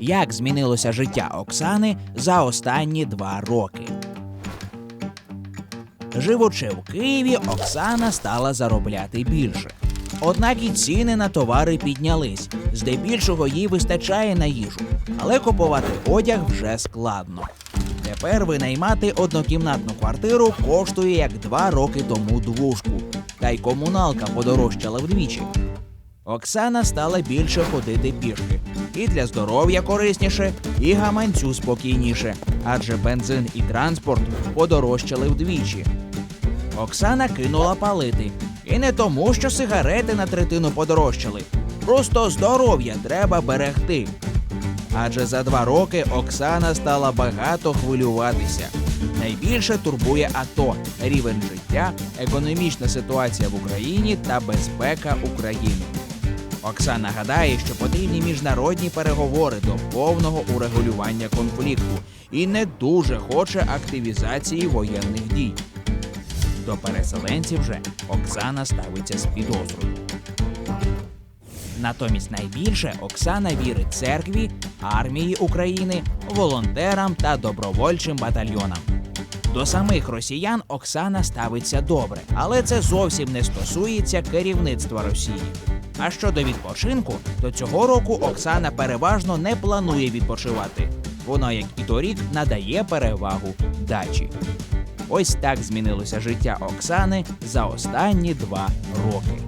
Як змінилося життя Оксани за останні два роки? Живучи в Києві, Оксана стала заробляти більше. Однак і ціни на товари піднялись. Здебільшого їй вистачає на їжу, але купувати одяг вже складно. Тепер винаймати однокімнатну квартиру коштує як два роки тому двушку, та й комуналка подорожчала вдвічі. Оксана стала більше ходити пішки. І для здоров'я корисніше, і гаманцю спокійніше, адже бензин і транспорт подорожчали вдвічі. Оксана кинула палити. І не тому, що сигарети на третину подорожчали. Просто здоров'я треба берегти. Адже за два роки Оксана стала багато хвилюватися. Найбільше турбує АТО, рівень життя, економічна ситуація в Україні та безпека України. Оксана гадає, що потрібні міжнародні переговори до повного урегулювання конфлікту і не дуже хоче активізації воєнних дій. До переселенців же Оксана ставиться з підозрою. Натомість найбільше Оксана вірить церкві, армії України, волонтерам та добровольчим батальйонам. До самих росіян Оксана ставиться добре, але це зовсім не стосується керівництва Росії. А щодо відпочинку, то цього року Оксана переважно не планує відпочивати. Вона, як і торік, надає перевагу дачі. Ось так змінилося життя Оксани за останні два роки.